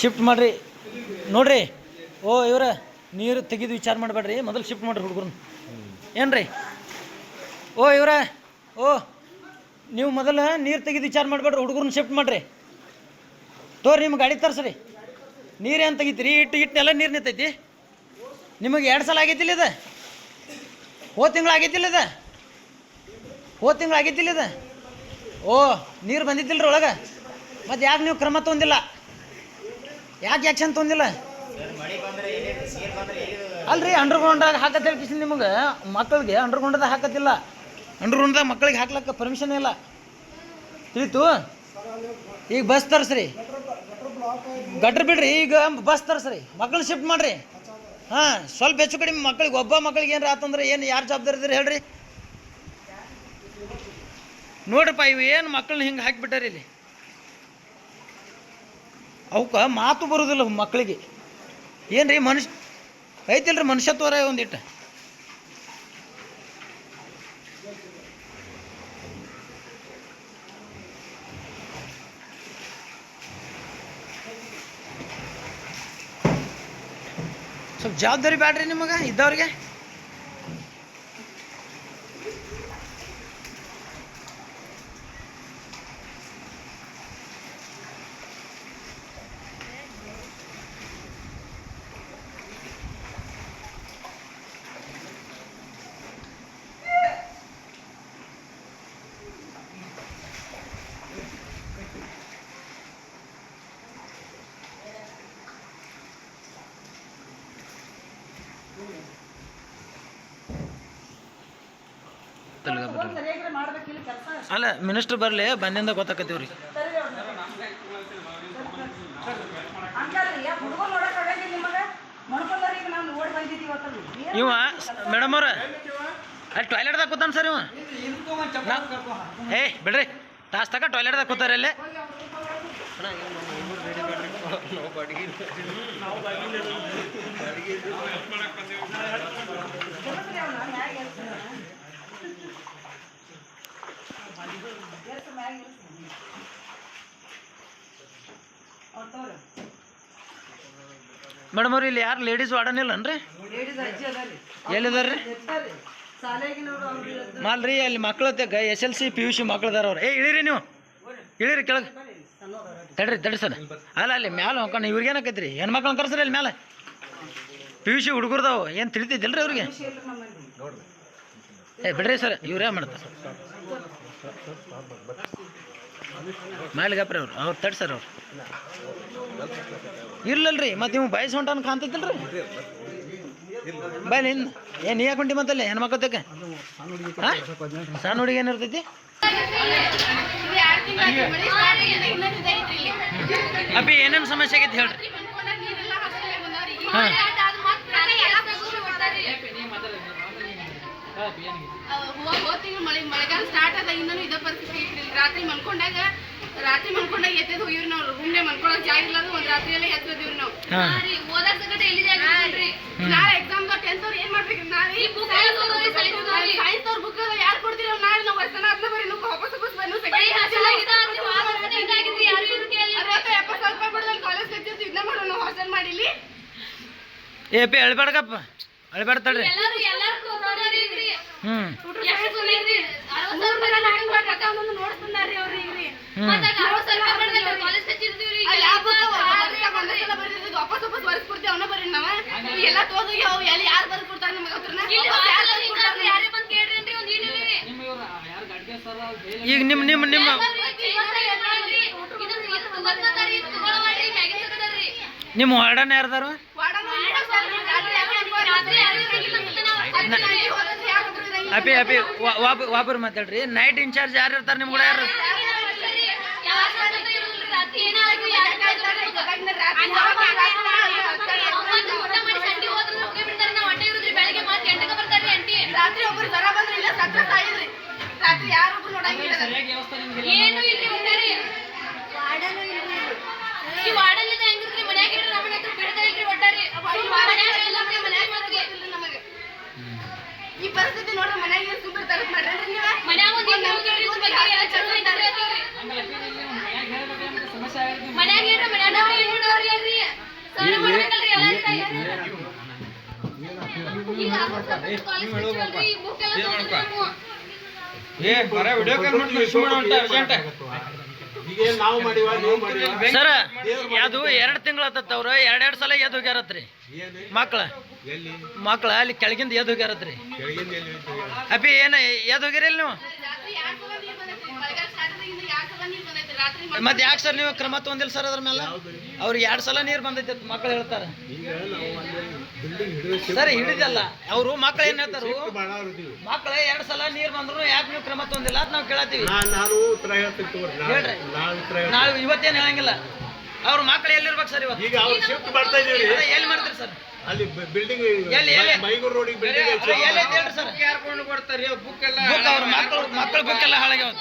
Shift ಮಾಡ್ರಿ. ನೋಡ್ರಿ. ಓ, ಇವ್ರ ನೀರು ತೆಗೆದು ವಿಚಾರ ಮಾಡಬೇಡ್ರಿ. ಮೊದಲು ಶಿಫ್ಟ್ ಮಾಡ್ರಿ ಹುಡುಗರು ಏನ್ರಿ? ಓ, ಇವ್ರ, ಓ, ನೀವು ಮೊದಲು ನೀರು ತೆಗೆದು ವಿಚಾರ ಮಾಡಬೇಡ್ರಿ ಹುಡುಗರನ್ನ ಶಿಫ್ಟ್ ಮಾಡ್ರಿ. ತೋರಿ ನಿಮ್ಮ ಗಾಡಿ ತರ್ಸ್ರಿ. ನೀರೇನು ತೆಗಿತೀರಿ? ಇಟ್ಟು ಇಟ್ಟನೆಲ್ಲ ನೀರು ನಿಂತೈತಿ? ನಿಮಗೆ ಎರಡು ಸಲ ಆಗೈತಿಲ್ಲ ಇದು? ಹೋದ ತಿಂಗಳು ಆಗೈತಿಲ್ಲ ಇದು? ಹೋದ ತಿಂಗಳು ಆಗೈತಿಲ್ಲ ಇದು? ಓ, ನೀರು ಬಂದಿದ್ದಿಲ್ಲ ಒಳಗೆ? ಮತ್ತು ಯಾಕೆ ನೀವು ಕ್ರಮ ತೊಂದಿಲ್ಲ ಯಾಕೆ ಆ್ಯಕ್ಷನ್ ತೊಂದಿಲ್ಲ ಅಲ್ರಿ ಅಂಡರ್ಗ್ರೌಂಡಾಗ ಹಾಕತ್ತೇಳಿ ಕಿಶನ್ ನಿಮಗೆ. ಮಕ್ಕಳಿಗೆ ಅಂಡರ್ಗ್ರೌಂಡದಾಗ ಹಾಕತ್ತಿಲ್ಲ. ಅಂಡರ್ಗ್ರೌಂಡ್ದಾಗ ಮಕ್ಕಳಿಗೆ ಹಾಕ್ಲಕ್ಕ ಪರ್ಮಿಷನ್ ಇಲ್ಲ. ತಿಳಿತು? ಈಗ ಬಸ್ ತರಿಸ್ರಿ. ಗಟ್ರ ಬಿಡ್ರಿ, ಈಗ ಬಸ್ ತರಿಸ್ರಿ. ಮಕ್ಳು ಶಿಫ್ಟ್ ಮಾಡ್ರಿ. ಹಾಂ, ಸ್ವಲ್ಪ ಹೆಚ್ಚು ಕಡಿಮೆ ಮಕ್ಳಿಗೆ, ಒಬ್ಬ ಮಕ್ಳಿಗೆ ಏನಾರ ಆತಂದ್ರೆ ಏನು ಯಾರು ಜವಾಬ್ದಾರಿ ಇದ್ರಿ ಹೇಳ್ರಿ? ನೋಡ್ರಪ್ಪ, ಇವು ಏನು ಮಕ್ಕಳನ್ನ ಹಿಂಗೆ ಹಾಕಿಬಿಟ್ಟಾರಿ ಇಲ್ಲಿ? ಅವಕ್ಕೆ ಮಾತು ಬರೋದಿಲ್ಲ ಮಕ್ಕಳಿಗೆ ಏನು ರೀ ಮನುಷ್ಯ, ಐತಿಲ್ರಿ ಮನುಷ್ಯತ್ವರ ಒಂದಿಟ್ಟು. ಸ್ವಲ್ಪ ಜವಾಬ್ದಾರಿ ಬೇಡ್ರಿ ನಿಮಗೆ ಇದ್ದವ್ರಿಗೆ? ಅಲ್ಲ ಮಿನಿಸ್ಟರ್ ಬರಲಿ ಬಂದಿಂದ ಗೊತ್ತಾಕತ್ತೀವಿ ರೀ ಇವ ಮೇಡಮ್ ಅವ್ರ. ಅಲ್ಲಿ ಟಾಯ್ಲೆಟ್ದಾಗ ಕೂತಾನ ಸರ್ ಇವ. ಏ ಬಿಡ್ರಿ. ತಾಸ್ ತಕ ಟಾಯ್ಲೆಟ್ದಾಗ ಕೂತಾರೆ ಅಲ್ಲಿ. ಮೇಡಮ್ ಅವ್ರು ಇಲ್ಲಿ ಯಾರು ಲೇಡೀಸ್ ಇಲ್ಲನ್ರಿ ಲೇಡೀಸ್ ಅಜ್ಜಿ ಅದಾರಿ ಎಲ್ಲಿದಾರ್ರಿ ಶಾಲೆಗಿನವ್ರು ಅವ್ರು ಮಾಲ್ರಿ ಅಲ್ಲಿ ಮಕ್ಳು S L C P U C ಮಕ್ಳದಾರ ಅವ್ರು. ಏ ಇಳಿರಿ ನೀವು. ಇಳಿರಿ ಕೆಳಗೆ. ತಡ್ರಿ ತಡ್ರಿ ಸರ್ ಅಲ್ಲ ಅಲ್ಲಿ ಮ್ಯಾಲ ಹೆಣ್ ಮಕ್ಳು ಹೆಣ್ಮಕ್ಳನ್ನ ಕರ್ಸ್ರಿ ಅಲ್ಲಿ ಮ್ಯಾಲೆ. ಪಿ ಯು ಸಿ ಹುಡುಗರ್ದಾವು. ಏನು ತಿಳಿತೈತಿಲ್ರಿ ಅವ್ರಿಗೆ? ಏ ಬಿಡ್ರಿ ಸರ್ ಇವ್ರೇ ಮಾಡ್ತಾರೆ? ಮೇಲ್ಗಪ್ರಿ ಅವ್ರು ಅವ್ರು ತಡ್ ಸರ್ ಅವ್ರು. ಇರ್ಲಲ್ರಿ, ಮತ್ತೆ ನೀವು ಬಯಸ್ ಹೊಂಟಾನ ಕಾಣ್ತೈತಿಲ್ರಿ ಬಯಲ್ ಇನ್ನು ಏನು ನೀ ಹಾಕೊಂಡಿ ಮತ್ತಲ್ಲಿ ಹೆಣ್ಮಕ್ಳತಕ್ಕೆ ಹಾಂ? ಸಣ್ಣ ಹುಡುಗಿ ಏನಿರ್ತೈತಿ ಅಪ್ಪಿ ಏನೇನು ಸಮಸ್ಯೆ ಆಗೈತಿ ಹೇಳ್ರಿ? ಹಾಂ. ಮಳೆ ಮಳೆಗಾಲ ಸ್ಟಾರ್ಟ್ ಅದ ಇನ್ನೂ ಇದ ಪರಿಸ್ಥಿತಿ ಐತ್ರಿ ರಾತ್ರಿ ಮಲ್ಕೊಂಡಾಗ ರಾತ್ರಿ ಮಲ್ಕೊಂಡಾಗ ಎದ್ದೆದ್ ಹೋಗಿವ್ರಿ ನಾವು. ರೂಮ್ನೆ ಮಲ್ಕೊಳಕ್ ಜಾಗ ಇಲ್ಲ ಒಂದ್ ರಾತ್ರಿ ಎಲ್ಲ ಎದ್ದದಿವ್ರಿ ನಾವು. ಓದಾಕ ಎಲ್ಲಿ ಜಾಗ ಇಲ್ರಿ ನಾಳೆ ಎಕ್ಸಾಮ್ ಟೆಂತ್ ಅವ್ರು ಏನ್ ಮಾಡ್ಬೇಕು ನಾಳೆ? ಸೈನ್ಸ್ ಅವ್ರ ಬುಕ್ ಯಾರು ಕೊಡ್ತೀರಿ ನಾಳೆ ನಾವು ಅದನ್ನ ಬರೀ ನಾವು ವಾಪಸ್ ವಾಪಸ್ ಬಂದು ಎಪ್ಪತ್ತು ರೂಪಾಯಿ ಕಾಲೇಜ್ ಕಚ್ಚಿರ್ತೀವಿ ಇದನ್ನ ಮಾಡೋಣ ನಾವು ಹಾಸ್ಟೆಲ್ ಮಾಡಿಲಿ ಏ ಪಿ ಅಳ್ಬೇಡಕಪ್ಪ. ಅಳ್ಬೇಡ ತಡ್ರಿ. ಎಲ್ಲಾರು ಎಲ್ಲಾರು ಈಗ ನಿಮ್ಮ ನಿಮ್ ನಿಮ್ಮ ನಿಮ್ಮ ವಾರ್ಡನ್ ಯಾರ್ದಾರು ಅಪಿ ಅಪಿ ವಾಪರ್ ಮಾತಾಡ್ರಿ. ನೈಟ್ ಇನ್ಚಾರ್ಜ್ ಯಾರು ಇರ್ತಾರೆ ನಿಮ್ಗೆ ಯಾರು? ರಾತ್ರಿ ಒಬ್ಬರು ಜ್ವರ ಬಂದ್ರೆ ನೋಡ್ರಿ ಮನ್ಯಾಗ ಏನ್ ಸುಮ್ಮನೆ ತರಕ್ ಮಾಡ್ರಿ ನೀವ ಮನ್ಯಾಗ ಒಂದ್ ಹಿಂಗ್ ಹೋಗ್ಯಾವ್ರಿ, ಇದ್ರ ಬಗ್ಗೆ ಎಲ್ಲ ಚಲೋ ಐತ್ರಿ ಅದಿವ್ರಿ. ಮನ್ಯಾಗ ಏನ್ರ ಮನ್ಯಾಗ ಏನ್ ಮಾಡೋರಿ ಅಲ್ರಿ? ಸಣ್ಣ ಮಾಡ್ಬೇಕಲ್ರಿ ಎಲ್ಲ ತಯಾರಿ. ಈಗ ಕಾಲೇಜ್ ಬಿಟ್ವಲ್ರಿ, ಈ book ಎಲ್ಲ ತಗೊಂಡ್ರು. ಏ ಬರ ವಿಡಿಯೋ ಕಾಲ್ ಮಾಡಿ ಅಂತ ಅರ್ಜೆಂಟ್ ಈಗ ನಾವು ಮಾಡಿವ ನೀವು ಮಾಡಿವ ಸರ ಅದು ಎರಡು ತಿಂಗಳು ಅವ್ರ ಅವ್ರು ಎರಡೆರಡು ಸಲ ಎದ್ದು ಹೋಗ್ಯಾರತ್ರಿ. ಮಕ್ಳ. ಮಕ್ಳ ಅಲ್ಲಿ ಕೆಳಗಿಂದ ಎದ್ದು ಹೋಗ್ಯಾರತ್ರಿ? ಅಪ್ಪಿ ಏನ ಎದ್ದು ಹೋಗಿರಿಲ್ಲ ನೀವು? ಮತ್ತೆ ಯಾಕೆ ಸರ್ ನೀವು ಕ್ರಮ ತೊಗೊಂದಿಲ್ಲ ಸರ್ ಅದ್ರ ಮೇಲೆ? ಅವ್ರಿಗೆ ಎರಡು ಸಲ ನೀರು ಬಂದೈತೆ ಮಕ್ಳು ಹೇಳ್ತಾರೆ. ಸರ್ ಹಿಡಿದಲ್ಲ. ಅವರು ಮಕ್ಳು ಏನ್ ಹೇಳ್ತಾರ? ಮಕ್ಳು ಎರಡು ಸಲ ನೀರು ಬಂದ್ರು ಯಾಕೆ ನೀವು ಕ್ರಮ ತೊಂದಿಲ್ಲ ಅಂತ ನಾವು ಕೇಳತ್ತೀವಿ. ನಾವು ಇವತ್ತೇನು ಹೇಳಂಗಿಲ್ಲ. ಅವ್ರ ಮಕ್ಳು ಎಲ್ಲಿರ್ಬೇಕು ಸರ್ ಇವತ್ತು? ಈಗ ಅವ್ರು ಶಿಫ್ಟ್ ಮಾಡ್ತಾ ಇದೀವಿ ಎಲ್ಲಿ ಮಾಡ್ತೀರಿ ಸರ್? ಅಲ್ಲಿ ಬಿಲ್ಡಿಂಗ್ ಎಲ್ಲಿ, ಎಲ್ಲಿ? ಮೈಗೂರು ರೋಡಿಗೆ ಬಿಲ್ಡಿಂಗ್ ಎಲ್ಲಿ ಹೇಳ್ರಿ ಸರ್. ಯಾರ್ಕೊಂಡು ಬರ್ತಾರೆ ಬುಕ್ ಎಲ್ಲ ಮಕ್ಕಳು ಅವ್ರ ಮಕ್ಳು ಮಕ್ಳು ಬುಕ್ ಎಲ್ಲ ಹಾಳಾಗ್ಯಾವ.